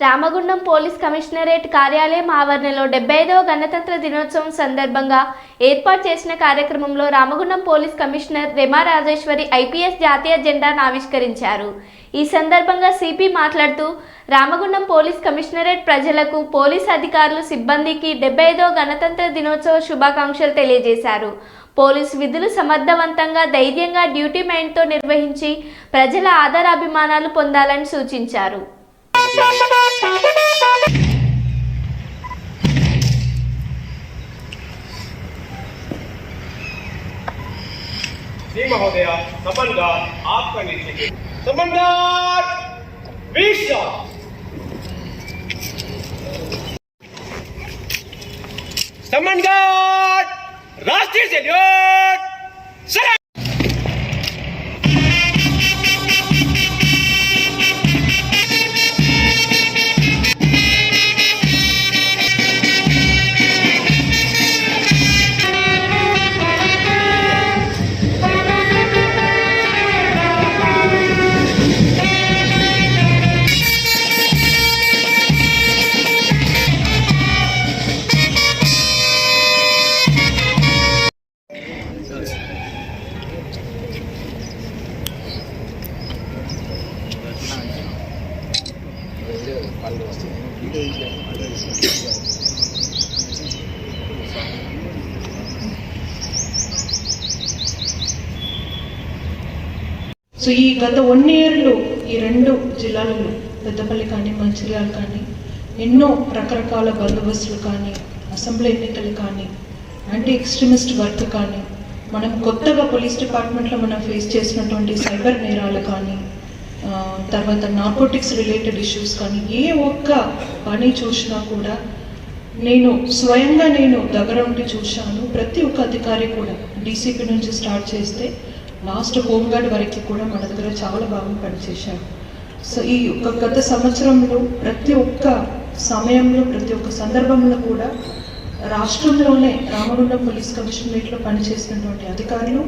Ramagundam police commissionerate కార్యాలయం ఆవరణలో డెబ్బై ఐదవ గణతంత్ర దినోత్సవం సందర్భంగా ఏర్పాటు చేసిన కార్యక్రమంలో Ramagundam police commissioner Rema Rajeshwari IPS జాతీయ జెండాను ఆవిష్కరించారు. ఈ సందర్భంగా సిపి మాట్లాడుతూ రామగుండం పోలీస్ కమిషనరేట్ ప్రజలకు పోలీస్ అధికారులు సిబ్బందికి డెబ్బై ఐదవ గణతంత్ర దినోత్సవ శుభాకాంక్షలు తెలియజేశారు. పోలీస్ విధులు సమర్థవంతంగా ధైర్యంగా డ్యూటీ మైండ్తో నిర్వహించి ప్రజల ఆదరాభిమానాలు పొందాలని సూచించారు. महोदय समन्दार आपका नीचे। समन्दार वीसा समन्दार राष्ट्रीय सेल्यूट सर సో ఈ గత వన్ ఇయర్లో ఈ రెండు జిల్లాలలో పెద్దపల్లి కానీ మంచిర్యాల కానీ ఎన్నో రకరకాల బందోబస్తులు కానీ అసెంబ్లీ ఎన్నికలు కానీ యాంటీ ఎక్స్ట్రీమిస్ట్ వర్క్ కానీ మనం కొత్తగా పోలీస్ డిపార్ట్మెంట్లో మనం ఫేస్ చేసినటువంటి సైబర్ నేరాలు కానీ తర్వాత నార్కోటిక్స్ రిలేటెడ్ ఇష్యూస్ కానీ ఏ ఒక్క పని చూసినా కూడా నేను స్వయంగా నేను దగ్గర ఉండి చూశాను. ప్రతి ఒక్క అధికారి కూడా డీసీపీ నుంచి స్టార్ట్ చేస్తే లాస్ట్ హోంగార్డ్ వరకు కూడా మన దగ్గర చాలా బాగా పనిచేశారు. సో ఈ ఒక గత సంవత్సరంలో ప్రతి ఒక్క సమయంలో ప్రతి ఒక్క సందర్భంలో కూడా రాష్ట్రంలోనే రామగుండం పోలీస్ కమిషనరేట్లో పనిచేసినటువంటి అధికారులు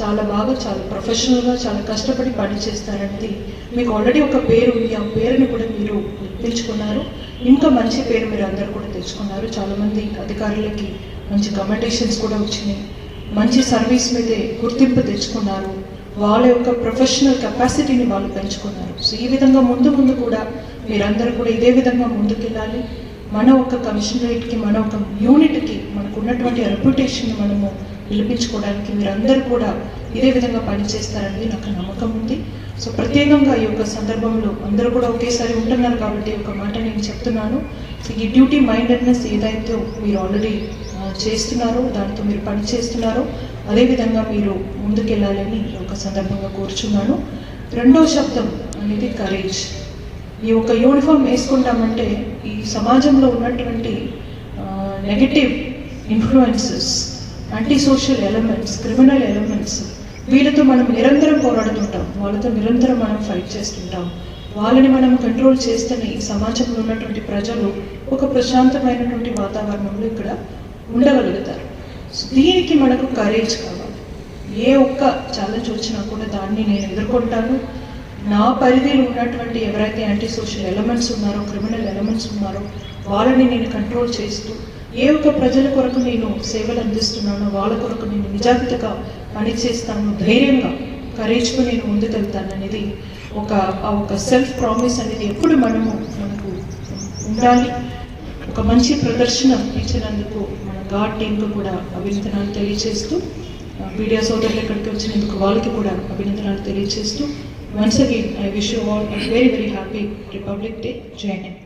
చాలా బాగా చాలా ప్రొఫెషనల్గా చాలా కష్టపడి పనిచేస్తారనేది మీకు ఆల్రెడీ ఒక పేరు ఉంది. ఆ పేరుని కూడా మీరు పిలుచుకున్నారు ఇంకా మంచి పేరు మీరు అందరు కూడా తెచ్చుకున్నారు చాలామంది అధికారులకి మంచి కమెండేషన్స్ కూడా వచ్చినాయి. మంచి సర్వీస్ మీదే గుర్తింపు తెచ్చుకున్నారు. వాళ్ళ యొక్క ప్రొఫెషనల్ కెపాసిటీని వాళ్ళు పెంచుకున్నారు. సో ఈ విధంగా ముందు ముందు కూడా మీరందరూ కూడా ఇదే విధంగా ముందుకెళ్ళాలి. మన ఒక కమిషనరేట్కి మన ఒక యూనిట్కి మనకు ఉన్నటువంటి రెప్యుటేషన్ మనము పిలిపించుకోవడానికి మీరందరూ కూడా ఇదే విధంగా పనిచేస్తారనేది నాకు నమ్మకం ఉంది. సో ప్రత్యేకంగా ఈ యొక్క సందర్భంలో అందరూ కూడా ఒకేసారి ఉంటున్నారు కాబట్టి ఒక మాట నేను చెప్తున్నాను. సో ఈ డ్యూటీ మైండెడ్నెస్ ఏదైతే మీరు ఆల్రెడీ చేస్తున్నారో దాంతో మీరు పని చేస్తున్నారో అదేవిధంగా మీరు ముందుకెళ్ళాలని ఈ యొక్క సందర్భంగా కోరుచున్నాను. రెండో శబ్దం అనేది కరేజ్ ఈ యొక్క యూనిఫామ్ వేసుకుంటామంటే ఈ సమాజంలో ఉన్నటువంటి negative influences anti social elements criminal elements వీళ్ళతో మనం నిరంతరం పోరాడుతుంటాం. వాళ్ళతో నిరంతరం మనం ఫైట్ చేస్తుంటాం. వాళ్ళని మనం కంట్రోల్ చేస్తేనే ఈ సమాజంలో ఉన్నటువంటి ప్రజలు ఒక ప్రశాంతమైనటువంటి వాతావరణంలో ఇక్కడ ఉండగలుగుతారు. దీనికి మనకు కరేజ్ కావాలి. ఏ ఒక్క ఛాలెంజ్ వచ్చినా కూడా దాన్ని నేను ఎదుర్కొంటాను. నా పరిధిలో ఉన్నటువంటి ఎవరైతే యాంటీ సోషల్ ఎలిమెంట్స్ ఉన్నారో క్రిమినల్ ఎలిమెంట్స్ ఉన్నారో వాళ్ళని నేను కంట్రోల్ చేస్తూ ఏ ఒక్క ప్రజల కొరకు నేను సేవలు అందిస్తున్నానో వాళ్ళ కొరకు నేను నిజాగ్రత్తగా పనిచేస్తాను ధైర్యంగా కరేజ్గా నేను ముందుకెళ్తాను అనేది ఒక ఆ ఒక సెల్ఫ్ ప్రామిస్ అనేది ఎప్పుడు మనము మనకు ఉండాలి. ఒక మంచి ప్రదర్శన ఇచ్చినందుకు మన గాడ్ టీంకు కూడా అభినందనాలు తెలియజేస్తూ మీడియా సోదరులు ఇక్కడికి వచ్చినందుకు వాళ్ళకి కూడా అభినందనాలు తెలియజేస్తూ once again I wish you all very very happy Republic Day Jai Hind.